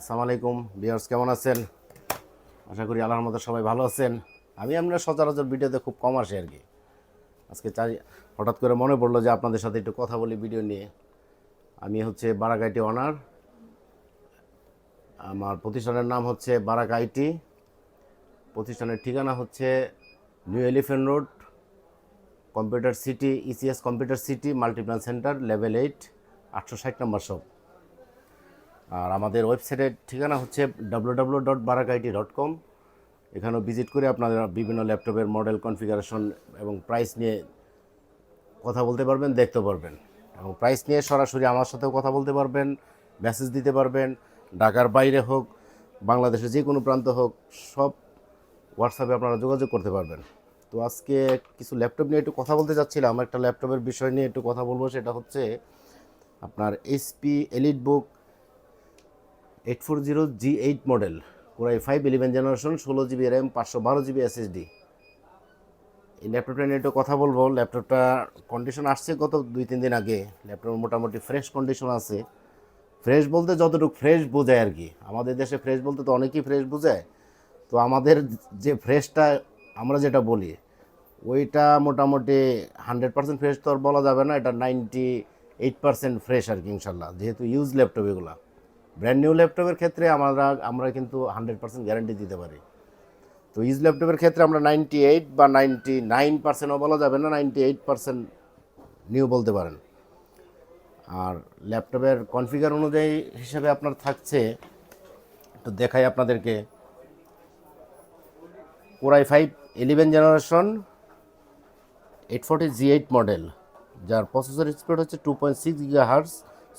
আসসালামু আলাইকুম বিয়ার্স কেমন আছেন? আশা করি আল্লাহর মতো সবাই ভালো আছেন। আমি আমরা সচরাচর ভিডিওতে খুব কম আসি আর কি। আজকে চাই হঠাৎ করে মনে পড়ল যে আপনাদের সাথে একটু কথা বলি ভিডিও নিয়ে। আমি হচ্ছে বারাক আইটি অনার আমার প্রতিষ্ঠানের নাম হচ্ছে বারাক আইটি। প্রতিষ্ঠানের ঠিকানা হচ্ছে new elephant road, computer city, ECS computer city, Multiplan center, level eight, আটশো ষাট নম্বর শপ। আর আমাদের ওয়েবসাইটের ঠিকানা হচ্ছে W W dot barakait dot com এখানেও ভিজিট করে আপনারা বিভিন্ন ল্যাপটপের মডেল কনফিগারেশন এবং প্রাইস নিয়ে কথা বলতে পারবেন দেখতে পারবেন। এবং প্রাইস নিয়ে সরাসরি আমার সাথেও কথা বলতে পারবেন মেসেজ দিতে পারবেন, ঢাকার বাইরে হোক, বাংলাদেশের যে কোনো প্রান্ত হোক, সব হোয়াটসঅ্যাপে আপনারা যোগাযোগ করতে পারবেন। তো আজকে কিছু ল্যাপটপ নিয়ে একটু কথা বলতে চাচ্ছিলাম। একটা ল্যাপটপের বিষয় নিয়ে একটু কথা বলব, সেটা হচ্ছে আপনার HP elite book eight four zero G eight model core i five eleven generation ষোলো জিবি র্যাম পাঁচশো বারো জিবি এসএসডি এই ল্যাপটপটা নিয়ে একটু কথা বলব। ল্যাপটপটা কন্ডিশন আসছে গত দুই, তিন দিন আগে। ল্যাপটপ মোটামুটি ফ্রেশ কন্ডিশন আছে। ফ্রেশ বলতে যতটুকু ফ্রেশ বোঝায় আর কি। আমাদের দেশে ফ্রেশ বলতে তো অনেকেই ফ্রেশ বোঝায়। তো আমাদের যে ফ্রেশটা আমরা যেটা বলি, ওইটা মোটামুটি হান্ড্রেড পার্সেন্ট ফ্রেশ তো আর বলা যাবে না। এটা নাইনটি এইট পার্সেন্ট ফ্রেশ আর কি ইনশাল্লাহ। যেহেতু ইউজ ল্যাপটপ এগুলা। ব্র্যান্ড নিউ ল্যাপটপের ক্ষেত্রে আমরা আমরা কিন্তু হান্ড্রেড পার্সেন্ট গ্যারান্টি দিতে পারি। তো ইজ ল্যাপটপের ক্ষেত্রে আমরা নাইনটি এইট বা নাইনটি নাইন পার্সেন্টও বলা যাবে না নাইনটি এইট পার্সেন্ট নিউ বলতে পারেন। আর ল্যাপটপের কনফিগার অনুযায়ী হিসেবে আপনার থাকছে, একটু দেখাই আপনাদেরকে। Core i five eleven generation eight forty G eight model যার প্রসেসর স্পিড হচ্ছে two point six giga hertz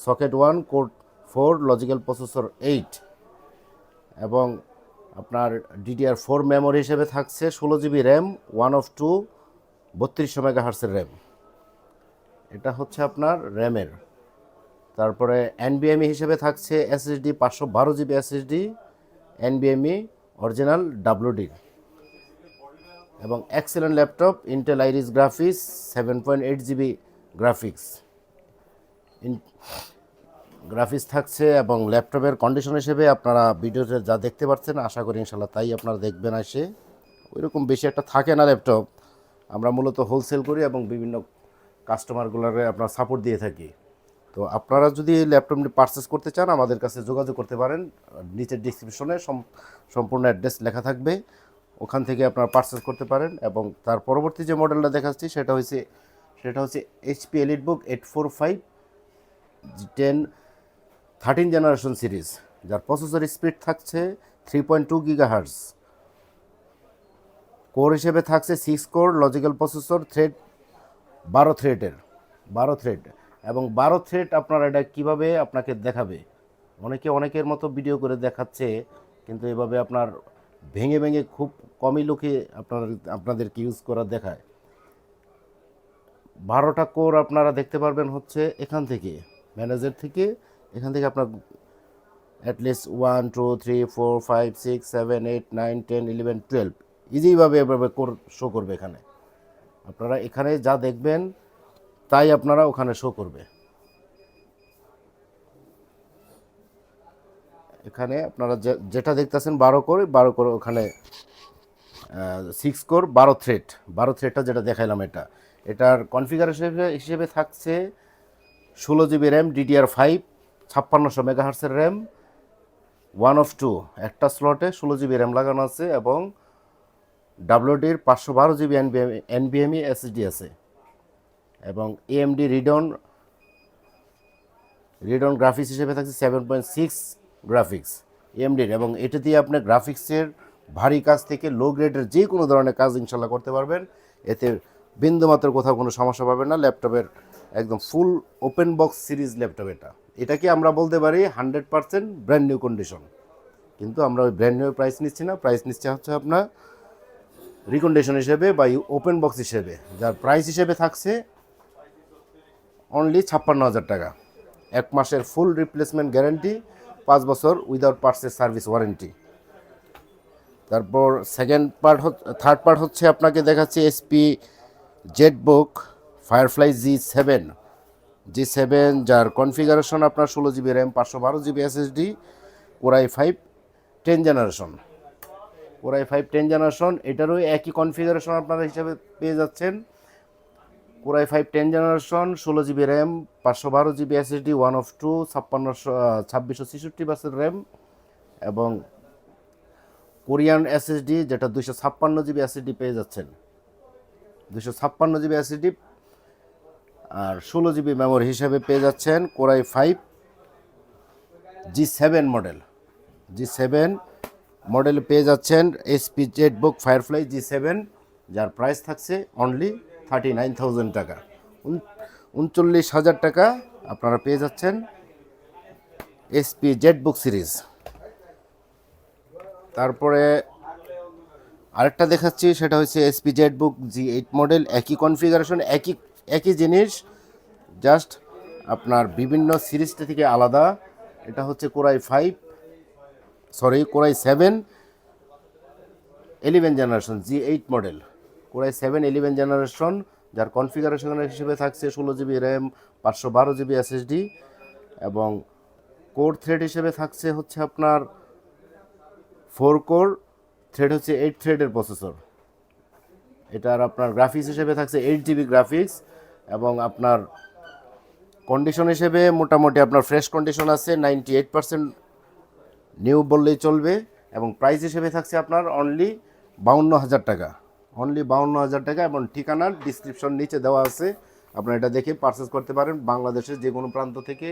socket one code four logical processor eight এবং আপনার ডিডিআর ফোর মেমোরি হিসেবে থাকছে ষোলো GB RAM one of two বত্রিশশো mega হার্সের RAM এটা হচ্ছে আপনার র্যামের তারপরে এনবিএমই হিসেবে থাকছে এসএসডি পাঁচশো বারো জিবি এসএসডি এনবিএমই অরিজিনাল ডাব্লুডির এবং excellent laptop Intel Iris graphics seven point eight GB graphics graphics থাকছে এবং ল্যাপটপের কন্ডিশন হিসেবে আপনারা ভিডিওতে যা দেখতে পাচ্ছেন, আশা করি ইনশাল্লাহ তাই আপনারা দেখবেন এসে ওইরকম বেশি একটা থাকে না ল্যাপটপ। আমরা মূলত হোলসেল করি এবং বিভিন্ন কাস্টমারগুলোরে আপনার সাপোর্ট দিয়ে থাকি। তো আপনারা যদি ল্যাপটপটি পারচেস করতে চান, আমাদের কাছে যোগাযোগ করতে পারেন। নিচের ডিসক্রিপশনে সম্পূর্ণ অ্যাড্রেস লেখা থাকবে। ওখান থেকে আপনারা পারচেস করতে পারেন এবং তার পরবর্তী যে মডেলটা দেখাচ্ছি, সেটা হচ্ছে সেটা হচ্ছে HP elite book eight four five ten thirteen generation series যার প্রসেসর স্পিড থাকছে three point two giga hertz core হিসেবে থাকছে six core logical processor thread বারো থ্রেডের বারো থ্রেড এবং বারো থ্রেড আপনারা এটা কীভাবে আপনাকে দেখাবে? অনেকে অনেকের মতো ভিডিও করে দেখাচ্ছে, কিন্তু এভাবে আপনার ভেঙে ভেঙে খুব কমই লোকে আপনার, আপনাদেরকে ইউজ করা দেখায়। বারোটা কোর আপনারা দেখতে পারবেন হচ্ছে এখান থেকে ম্যানেজার থেকে এখান থেকে আপনার at least one two three four five six seven eight nine ten eleven twelve ইজিভাবে এভাবে শো করবে এখানে। আপনারা এখানে যা দেখবেন, তাই আপনারা ওখানে শো করবে। এখানে আপনারা যেটা দেখতেছেন বারো করে বারো করে ওখানে সিক্স কোর বারো থ্রেড বারো থ্রেডটা যেটা দেখাইলাম এটা। এটার কনফিগার হিসেবে হিসেবে থাকছে ষোলো জিবি র্যাম ডিডিআর ফাইভ ছাপ্পান্নশো মেগাহার্সের র্যাম, ওয়ান অফ টু, একটা স্লটে ষোলো জিবি র্যাম লাগানো আছে এবং ডাব্লিউডির পাঁচশো বারো জিবি এনবিএম, এনবিএমই এসএসডি আছে। এবং এএমডি রিডন রিডন গ্রাফিক্স হিসেবে থাকছে সেভেন পয়েন্ট সিক্স গ্রাফিক্স এমডির এবং এটা দিয়ে আপনি গ্রাফিক্সের ভারী কাজ থেকে লো গ্রেডের যে কোনো ধরনের কাজ ইনশাল্লাহ করতে পারবেন। এতে বিন্দুমাত্র কোথাও কোনো সমস্যা পাবেন না, ল্যাপটপের একদম full open box series laptop এটা। এটাকে আমরা বলতে পারি hundred percent brand new condition. কিন্তু আমরা ওই ব্র্যান্ড নিউ প্রাইস নিচ্ছি না। প্রাইস নিচ্ছে হচ্ছে আপনার রিকন্ডিশন হিসেবে বা ওপেন বক্স হিসেবে। যার প্রাইস হিসেবে থাকছে অনলি ছাপ্পান্ন হাজার টাকা। এক মাসের ফুল রিপ্লেসমেন্ট গ্যারান্টি, পাঁচ বছর উইদাউট পার্টসের সার্ভিস ওয়ারেন্টি। তারপর সেকেন্ড পার্ট থার্ড পার্ট হচ্ছে আপনাকে দেখাচ্ছি SP Z book Firefly G seven. G seven যার কনফিগারেশন আপনার ষোলো জিবি র্যাম পাঁচশো বারো GB SSD core i five ten generation core i five ten generation এটারও একই কনফিগারেশন আপনারা হিসাবে পেয়ে যাচ্ছেন। Core i five ten generation ষোলো জিবি র্যাম পাঁচশো বারো GB SSD one of two ছাপ্পান্নশো ছাব্বিশশো ছেষট্টি বাসের র্যাম এবং কোরিয়ান এসএসডি যেটা দুইশো ছাপ্পান্ন জিবি এসএসডি পেয়ে যাচ্ছেন। দুশো ছাপ্পান্ন জিবি এসএসডি আর ষোলো জিবি মেমোরি হিসেবে পেয়ে যাচ্ছেন core i five G seven model G seven model পেয়ে যাচ্ছেন SP Z book Firefly G seven, যার প্রাইস থাকছে অনলি থার্টি নাইন থাউজেন্ড টাকা। উন- উনচল্লিশ হাজার টাকা আপনারা পেয়ে যাচ্ছেন এসপি জেড বুক সিরিজ তারপরে আরেকটা দেখাচ্ছি, সেটা হচ্ছে SP Z book G eight model একই কনফিগারেশন একই একই জিনিস জাস্ট আপনার বিভিন্ন সিরিজটা থেকে আলাদা। এটা হচ্ছে core i five sorry core i seven eleven generation G eight model core i seven eleven generation যার কনফিগারেশন হিসেবে থাকছে ষোলো জিবি র্যাম পাঁচশো বারো জিবি এসএসডি এবং কোর থ্রেড হিসেবে থাকছে হচ্ছে আপনার ফোর কোর থ্রেড হচ্ছে এইট থ্রেডের প্রসেসর এটার আপনার গ্রাফিক্স হিসেবে থাকছে এইট জিবি গ্রাফিক্স এবং আপনার কন্ডিশন হিসেবে মোটামুটি আপনার ফ্রেশ কন্ডিশন আছে নাইনটি এইট পার্সেন্ট নিউ বললেই চলবে এবং প্রাইস হিসেবে থাকছে আপনার অনলি বাউন্ন হাজার টাকা। অনলি বাউন্ন হাজার টাকা এবং ঠিকানার ডিসক্রিপশন নিচে দেওয়া আছে। আপনারা এটা দেখে পারচেস করতে পারেন। বাংলাদেশের যে কোনো প্রান্ত থেকে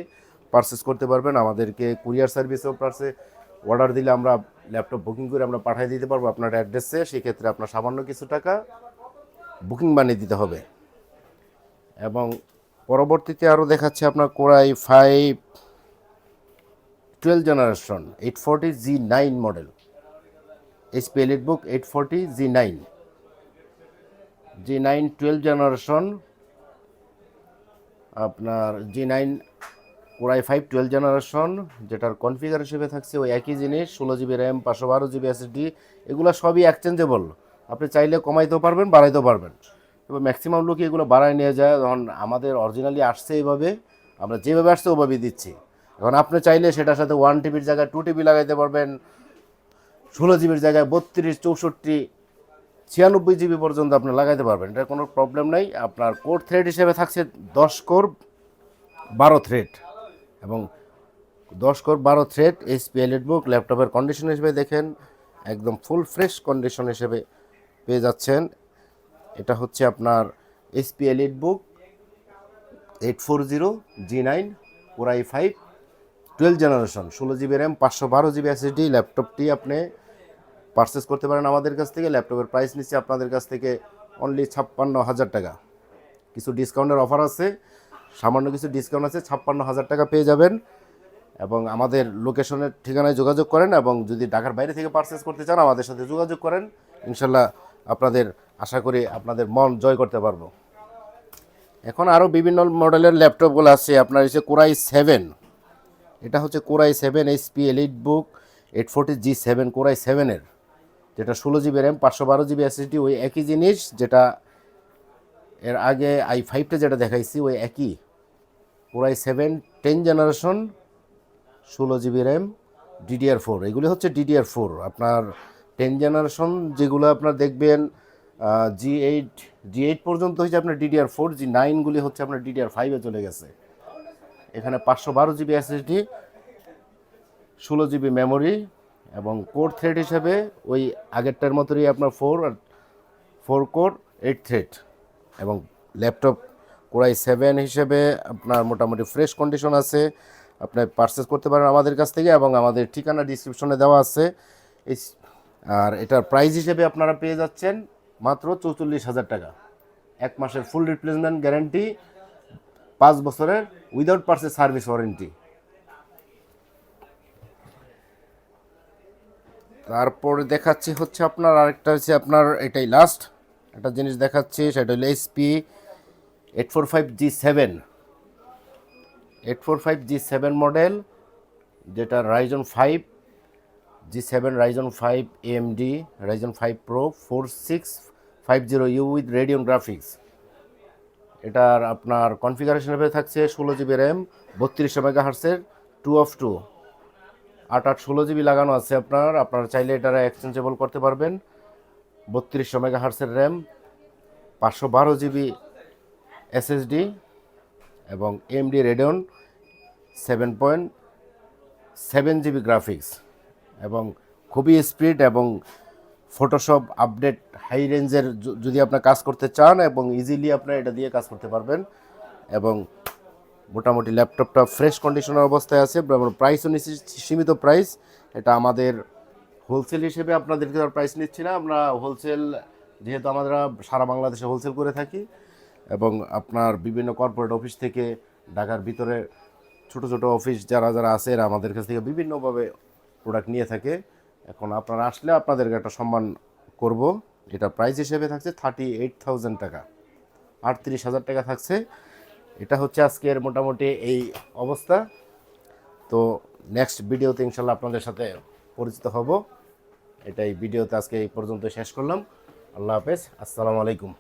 পারচেস করতে পারবেন। আমাদেরকে কুরিয়ার সার্ভিসেও পারছে অর্ডার দিলে আমরা ল্যাপটপ বুকিং করে আমরা পাঠিয়ে দিতে পারব আপনার অ্যাড্রেসে সেক্ষেত্রে আপনার সামান্য কিছু টাকা বুকিং বানিয়ে দিতে হবে। এবং পরবর্তীতে আরও দেখাচ্ছে আপনার core i five twelve generation, eight forty G nine model. HP elite book eight forty G nine. G nine twelve generation, আপনার G nine core i five twelve generation, যেটার কনফিগার হিসেবে থাকছে ওই একই জিনিস, ষোলো জিবি র্যাম, পাঁচশো বারো জিবি এসএসডি, এগুলো সবই এক্সচেঞ্জেবল আপনি চাইলে কমাইতেও পারবেন, বাড়াইতেও পারবেন। তবে ম্যাক্সিমাম লোকই এগুলো বাড়ায় নিয়ে যায়। যখন আমাদের অরিজিনালি আসছে এইভাবে, আমরা যেভাবে আসছে ওভাবেই দিচ্ছি। এখন আপনি চাইলে সেটার সাথে ওয়ান টিবির জায়গায় টু টিবি লাগাইতে পারবেন। ষোলো জিবির জায়গায় বত্রিশ, চৌষট্টি, ছিয়ানব্বই জিবি পর্যন্ত আপনি লাগাইতে পারবেন। এটা কোনো প্রবলেম নাই। আপনার কোর থ্রেড হিসেবে থাকছে দশ কোর বারো থ্রেড এবং দশ কোর বারো থ্রেড এইচপি এলিট বুক ল্যাপটপের কন্ডিশন হিসেবে দেখেন, একদম ফুল ফ্রেশ কন্ডিশন হিসেবে পেয়ে যাচ্ছেন। এটা হচ্ছে আপনার HP elite book eight four zero G nine core i five twelve generation ষোলো জিবি র্যাম পাঁচশো বারো জিবি এসএসডি ল্যাপটপটি আপনি পারচেস করতে পারেন আমাদের কাছ থেকে। ল্যাপটপের প্রাইস নিচ্ছে আপনাদের কাছ থেকে অনলি ছাপ্পান্ন হাজার টাকা। কিছু ডিসকাউন্টের অফার আছে, সামান্য কিছু ডিসকাউন্ট আছে, ছাপ্পান্ন হাজার টাকা পেয়ে যাবেন এবং আমাদের লোকেশনের ঠিকানায় যোগাযোগ করেন এবং যদি ঢাকার বাইরে থেকে পারচেস করতে চান, আমাদের সাথে যোগাযোগ করেন। ইনশাল্লাহ আপনাদের আশা করি আপনাদের মন জয় করতে পারব। এখন আরও বিভিন্ন মডেলের ল্যাপটপগুলো আছে। আপনার হচ্ছে কোরাই সেভেন এটা হচ্ছে core i seven HP elite book eight forty G seven core i সেভেনের যেটা ষোলো জিবি র্যাম পাঁচশো বারো জিবি এসএসডি ওই একই জিনিস যেটা এর আগে আই ফাইভটা যেটা দেখাইছি, ওই একই। Core i seven ten generation ষোলো জিবি র্যাম ডিডিআর ফোর এগুলি হচ্ছে ডিডিআর ফোর আপনার টেন জেনারেশন যেগুলো আপনার দেখবেন জি এইট জি এইট পর্যন্ত হচ্ছে আপনার ডিডিআর ফোর জি নাইনগুলি হচ্ছে আপনার ডিডিআর ফাইভে চলে গেছে। এখানে পাঁচশো বারো জিবি এসএসডি ষোলো জিবি মেমোরি এবং কোর থ্রেড হিসেবে ওই আগেরটার মতোই আপনার ফোর আর ফোর কোর এইট থ্রেড এবং ল্যাপটপ কোরাই সেভেন হিসেবে আপনার মোটামুটি ফ্রেশ কন্ডিশন আছে। আপনি পারচেস করতে পারেন আমাদের কাছ থেকে এবং আমাদের ঠিকানা ডিসক্রিপশনে দেওয়া আছে। এই আর এটার প্রাইস হিসেবে আপনারা পেয়ে যাচ্ছেন মাত্র চৌচল্লিশ হাজার টাকা। এক মাসের ফুল রিপ্লেসমেন্ট গ্যারান্টি পাঁচ বছরের উইদাউট পার্সেস সার্ভিস ওয়ারেন্টি তারপরে দেখাচ্ছি হচ্ছে আপনার আরেকটা হচ্ছে আপনার এটাই লাস্ট একটা জিনিস দেখাচ্ছি, সেটা হলো SP eight four five G seven eight four five G seven model যেটা Ryzen five G seven Ryzen five AMD Ryzen five pro four six five zero U with Radeon graphics এটার আপনার configuration হিসেবে থাকছে ষোলো GB RAM বত্রিশশো mega হার্সের two of two আট আট ষোলো জিবি লাগানো আছে আপনার, আপনারা চাইলে এটারা এক্সচেঞ্জেবল করতে পারবেন। বত্রিশশো মেগা হার্সের র্যাম পাঁচশো বারো জিবি এসএসডি এবং MD Radeon seven point seven GB graphics এবং খুবই স্পিড এবং ফটোশপ আপডেট হাই রেঞ্জের যদি আপনার কাজ করতে চান এবং ইজিলি আপনার এটা দিয়ে কাজ করতে পারবেন এবং মোটামুটি ল্যাপটপটা ফ্রেশ কন্ডিশনের অবস্থায় আছে প্রাইসও নিচ্ছি সীমিত প্রাইস এটা আমাদের হোলসেল হিসেবে আপনাদেরকে প্রাইস নিচ্ছি না, আমরা হোলসেল যেহেতু আমরা সারা বাংলাদেশে হোলসেল করে থাকি এবং আপনার বিভিন্ন কর্পোরেট অফিস থেকে ঢাকার ভিতরে ছোট ছোট অফিস যারা যারা আছে এরা আমাদের কাছ থেকে বিভিন্নভাবে প্রোডাক্ট নিয়ে থাকে। এখন আপনারা আসলে আপনাদেরকে একটা সম্মান করব। এটা প্রাইস হিসেবে থাকছে থার্টি এইট থাউজেন্ড টাকা। আটত্রিশ হাজার টাকা থাকছে। এটা হচ্ছে আজকের মোটামুটি এই অবস্থা। তো নেক্সট ভিডিওতে ইনশাল্লাহ আপনাদের সাথে পরিচিত হব। এটাই ভিডিওতে আজকে এই পর্যন্ত শেষ করলাম। আল্লাহ হাফেজ। আসসালামু আলাইকুম।